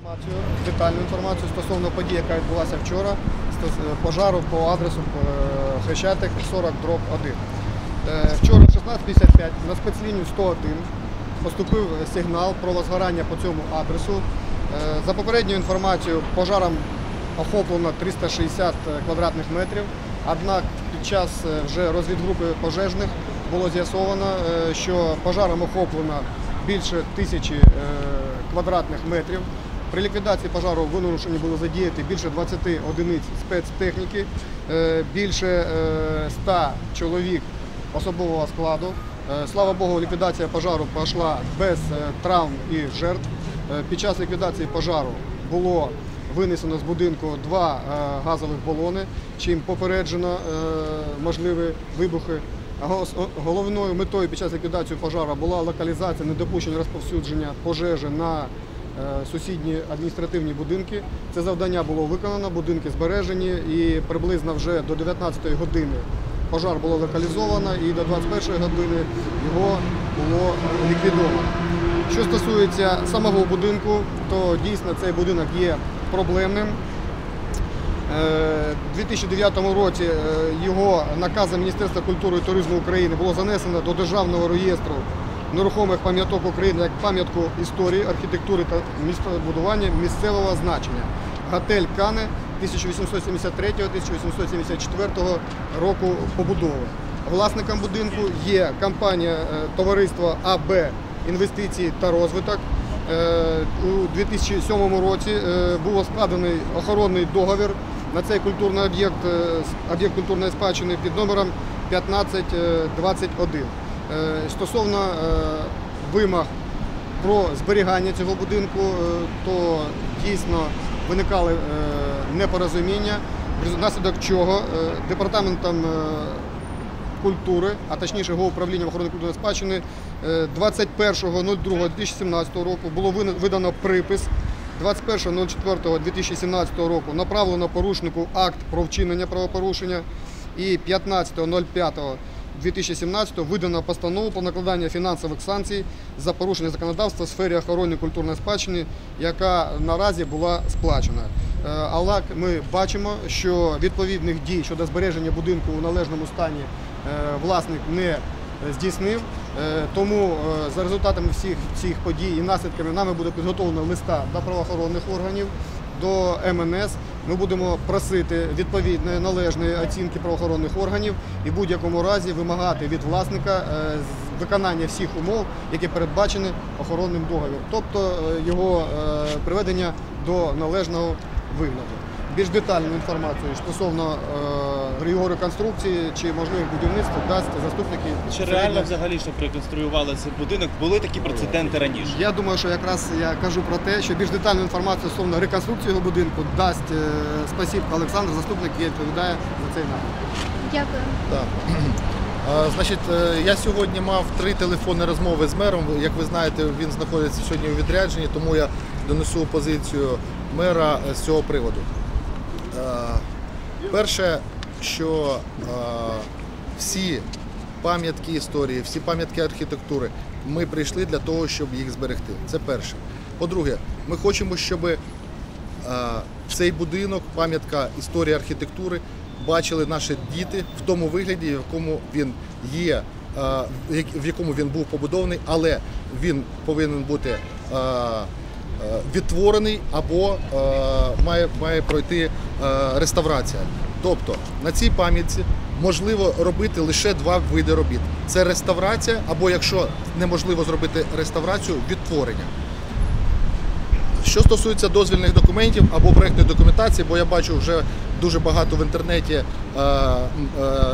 Інформацію, детальну інформацію стосовно події, яка відбулася вчора, е, пожару по адресу е, Хрещатик 40 дроб 1. Е, Вчора 16.55 на спецлінію 101 поступив сигнал про возгорання по цьому адресу. За попередньою інформацією, пожаром охоплено 360 квадратних метрів. Однак під час вже розвідгрупи пожежних було з'ясовано, що пожаром охоплено більше тисячі квадратних метрів. При ліквідації пожару вимушені були задіяти більше 20 одиниць спецтехніки, е, більше е, 100 чоловік особового складу. Е, Слава Богу, ліквідація пожару пройшла без е, травм і жертв. Е, Під час ліквідації пожару було винесено з будинку два е, газових балони, чим попереджено е, можливі вибухи. Головною метою під час ліквідації пожару була локалізація недопущення розповсюдження пожежі на е, сусідні адміністративні будинки. Це завдання було виконано, будинки збережені і приблизно вже до 19-ї години пожар було локалізовано і до 21-ї години його було ліквідовано. Що стосується самого будинку, то дійсно цей будинок є проблемним. Е, У 2009 році е, його наказом Міністерства культури і туризму України було занесено до Державного реєстру нерухомих пам'яток України як пам'ятку історії, архітектури та містобудування місцевого значення. Готель Кане 1873-1874 року побудови. Власником будинку є компанія е, товариство АБ інвестиції та розвиток. Е, У 2007 році е, був складений охоронний договір на цей культурний об'єкт, об'єкт культурної спадщини під номером 1521. Е, Стосовно е, вимог про зберігання цього будинку, е, то дійсно виникали непорозуміння, внаслідок чого департаментом культури, а точніше його управління охорони культурної спадщини е, 21.02.2017 року було видано припис. 21.04.2017 року направлено порушнику акт про вчинення правопорушення і 15.05.2017 видано постанову про накладання фінансових санкцій за порушення законодавства в сфері охорони культурної спадщини, яка наразі була сплачена. Е, Але ми бачимо, що відповідних дій щодо збереження будинку у належному стані е, власник не здійснив. Е, Тому за результатами всіх цих подій і наслідками нами буде підготовлено листа до правоохоронних органів, до МНС. Ми будемо просити відповідної належної оцінки правоохоронних органів і в будь-якому разі вимагати від власника е, виконання всіх умов, які передбачені охоронним договором, тобто е, його е, приведення до належного вигляду. Більш детальну інформацію стосовно його реконструкції чи можливих будівництв дасть заступники. Чи реально взагалі, щоб реконструювали цей будинок, були такі прецеденти раніше? Я думаю, що якраз я кажу про те, що більш детальну інформацію стосовно реконструкції його будинку дасть е, Спасібка Олександр, заступник, який відповідає за цей напрямок. Дякую. Так. Значить, е, я сьогодні мав три телефонні розмови з мером. Як ви знаєте, він знаходиться сьогодні у відрядженні, тому я донесу позицію мера з цього приводу. Е, Перше, що е, всі пам'ятки історії, всі пам'ятки архітектури, ми прийшли для того, щоб їх зберегти. Це перше. По-друге, ми хочемо, щоб е, цей будинок, пам'ятка історії архітектури, бачили наші діти в тому вигляді, в якому він є, е, в якому він був побудований, але він повинен бути е, е, відтворений або е, має, має пройти е, реставрація. Тобто на цій пам'ятці можливо робити лише два види робіт: це реставрація, або якщо неможливо зробити реставрацію, відтворення. Що стосується дозвільних документів або проєктної документації, бо я бачу вже дуже багато в інтернеті е, е,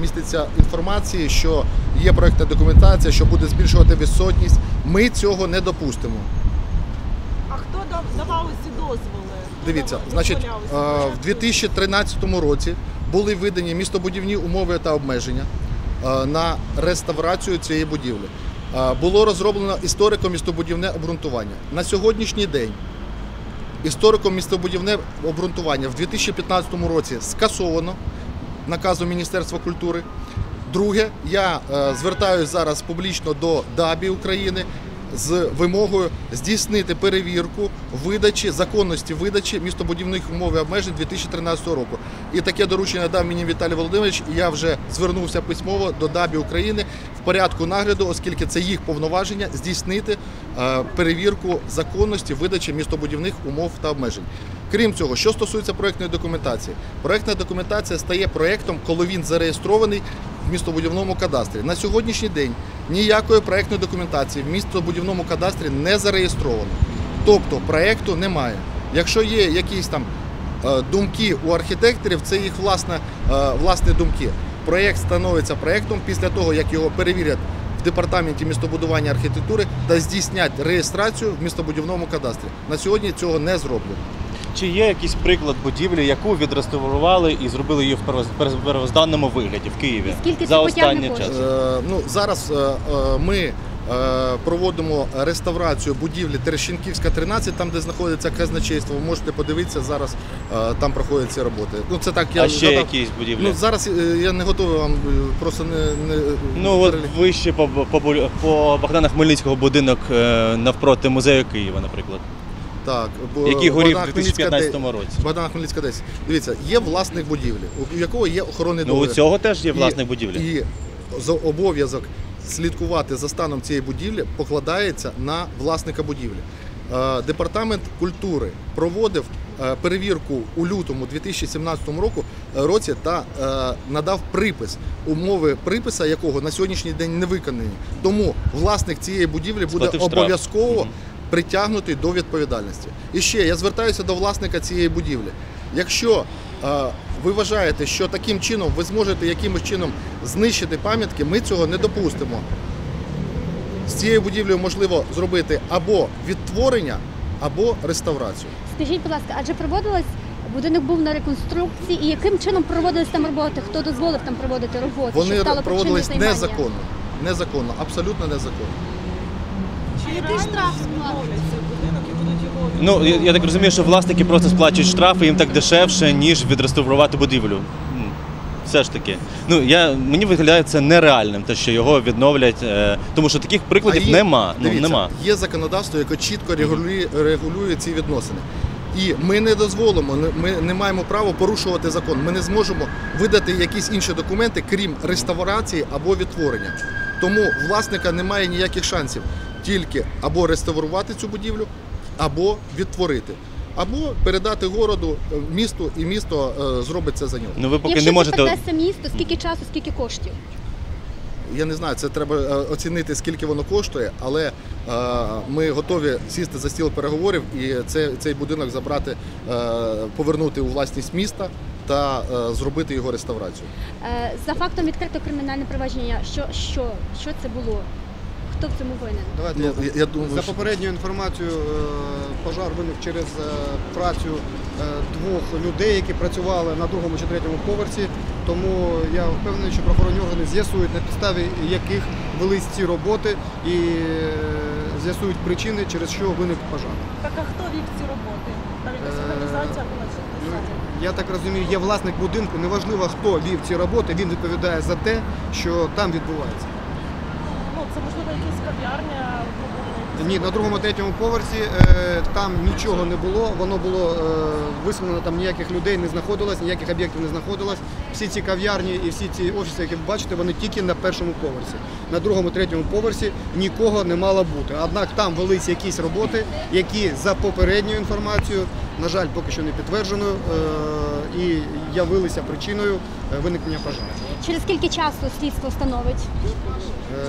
міститься інформації, що є проєктна документація, що буде збільшувати відсотність. Ми цього не допустимо. А хто давав ці дозволи? Дивіться, значить, е, в 2013 році були видані містобудівні умови та обмеження е, на реставрацію цієї будівлі. Е, Було розроблено історико-містобудівне обґрунтування. На сьогоднішній день історико-містобудівне обґрунтування в 2015 році скасовано наказом Міністерства культури. Друге, я звертаюся зараз публічно до ДАБІ України з вимогою здійснити перевірку видачі законності видачі містобудівних умов і обмежень 2013 року. І таке доручення дав мені Віталій Володимирович. І я вже звернувся письмово до ДАБІ України в порядку нагляду, оскільки це їх повноваження здійснити е, перевірку законності видачі містобудівних умов та обмежень. Крім цього, що стосується проектної документації, проектна документація стає проектом, коли він зареєстрований містобудівному кадастрі. На сьогоднішній день ніякої проектної документації в містобудівному кадастрі не зареєстровано. Тобто проекту немає. Якщо є якісь там е, думки у архітекторів, це їх власне, е, власні думки. Проєкт становиться проєктом після того, як його перевірять в департаменті містобудування архітектури та здійснять реєстрацію в містобудівному кадастрі. На сьогодні цього не зроблено. Чи є якийсь приклад будівлі, яку відреставрували і зробили її в перво- первозданному вигляді в Києві І скільки за останній час? Е, ну, зараз е, е, ми е, проводимо реставрацію будівлі Терещенківська, 13, там, де знаходиться казначейство. Ви можете подивитися, зараз е, там проходять ці роботи. Ну, це так, я А ще згадав. якісь будівлі? Ну, зараз е, я не готовий вам просто не. не Ну от вище по, по, по Богдана Хмельницького будинок е, навпроти музею Києва, наприклад, Так, бо який горів у Хмельницька 2015 році. Богдана Хмельницька 10. Дивіться, є власник будівлі, у якого є охоронний Ну у цього теж є І- власник будівлі. І за обов'язок слідкувати за станом цієї будівлі покладається на власника будівлі. Е, Департамент культури проводив е, перевірку у лютому 2017 року е, році та надав припис, умови приписа якого на сьогоднішній день не виконані. Тому власник цієї будівлі буде обов'язково. Притягнутий до відповідальності. І ще я звертаюся до власника цієї будівлі. Якщо е, ви вважаєте, що таким чином ви зможете якимось чином знищити пам'ятки, ми цього не допустимо. З цією будівлею можливо зробити або відтворення, або реставрацію. Скажіть, будь ласка, адже проводилось будинок був на реконструкції, і яким чином проводились там роботи? Хто дозволив там проводити роботи? Вони проводились незаконно. Незаконно, абсолютно незаконно. Який штраф Ну я, я так розумію, що власники просто сплачують штрафи, їм так дешевше, ніж відреставрувати будівлю. Все ж таки. Ну я мені виглядає це нереальним, те, що його відновлять, е, тому що таких прикладів є- нема. Ну дивіться, нема. Є законодавство, яке чітко регулює, регулює ці відносини. І ми не дозволимо, не- ми не маємо права порушувати закон. Ми не зможемо видати якісь інші документи, крім реставрації або відтворення. Тому власника немає ніяких шансів тільки або реставрувати цю будівлю, або відтворити, або передати городу, е, місту, і місто е, зробить це за нього. Ну ви поки Якщо не можете. це передасться місто, скільки часу, скільки коштів? Я не знаю, це треба е, оцінити, скільки воно коштує, але е, ми готові сісти за стіл переговорів і це, цей будинок забрати, е, повернути у власність міста та е, зробити його реставрацію. Е, За фактом відкрито кримінальне провадження. Що, що, що це було? Хто в цьому винен? Давайте Ну, я, я- я думаю, за попередньою інформацією, е, пожар виник через е, працю е, двох людей, які працювали на другому чи третьому поверсі. Тому я впевнений, що правоохоронні органи з'ясують на підставі яких велись ці роботи і з'ясують причини, через що виник пожар. Так а хто вів ці роботи? Там якась організація була чи Ну. Я так розумію, є власник будинку. Неважливо, хто вів ці роботи, він відповідає за те, що там відбувається. Це можливо якась кав'ярня, Ні, на другому третьому поверсі е, там нічого не було. Воно було е, висунено, там ніяких людей не знаходилось, ніяких об'єктів не знаходилось. Всі ці кав'ярні і всі ці офіси, які ви бачите, вони тільки на першому поверсі. На другому третьому поверсі нікого не мало бути. Однак там велись якісь роботи, які за попередньою інформацією, на жаль, поки що не підтвердженою, е, і явилися причиною е, виникнення пожежі. Через скільки часу слідство встановить?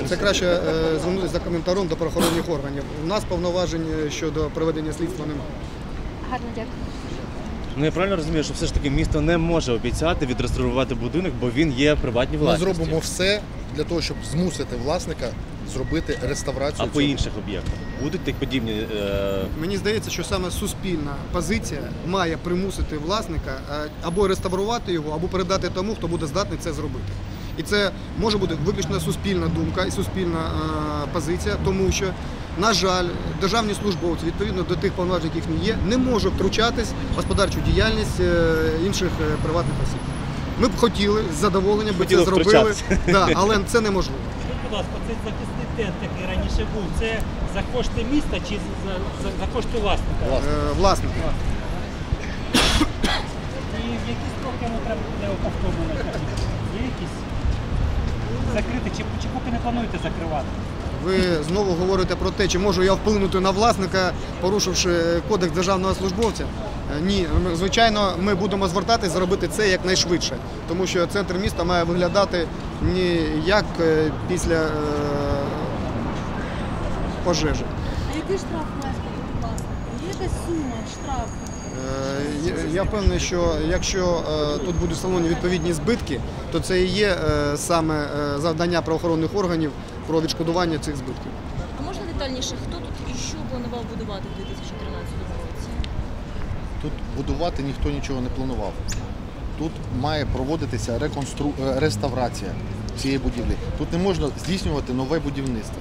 Е, Це краще е, звернутися за коментарем до правоохоронних органів. У нас повноважень щодо проведення слідства немає. Гарно дякую. Ну я правильно розумію, що все ж таки місто не може обіцяти відреставрувати будинок, бо він є приватній Ми зробимо все для того, щоб змусити власника зробити реставрацію. А по інших об'єктах будуть так подібні. Е... Мені здається, що саме суспільна позиція має примусити власника е, або реставрувати його, або передати тому, хто буде здатний це зробити. І це може бути виключно суспільна думка і суспільна е, позиція, тому що, на жаль, державні службовці, відповідно до тих повноважень, яких не є, не можуть втручатись в господарчу діяльність е, інших е, приватних осіб. Ми б хотіли з задоволенням би це зробили, да, але це неможливо. Будь ласка, цей захисник пріоритет такий раніше був? Це за кошти міста чи за, за, за кошти власника? Е, Власники. І в які строки воно треба буде повторно? Є якісь? Закрити чи, чи поки не плануєте закривати? Ви знову говорите про те, чи можу я вплинути на власника, порушивши кодекс державного службовця. Е, Ні, звичайно, ми будемо звертатись зробити це якнайшвидше, тому що центр міста має виглядати не як е, після е, пожежі. А який штраф має власник? Є якась сума штрафу? Е, я- впевнений, що якщо тут будуть встановлені відповідні збитки, то це і є саме завдання правоохоронних органів про відшкодування цих збитків. А можна детальніше, хто тут і що планував будувати в 2013 році? Тут будувати ніхто нічого не планував. Тут має проводитися реконстру... е, реставрація цієї будівлі. Тут не можна здійснювати нове будівництво.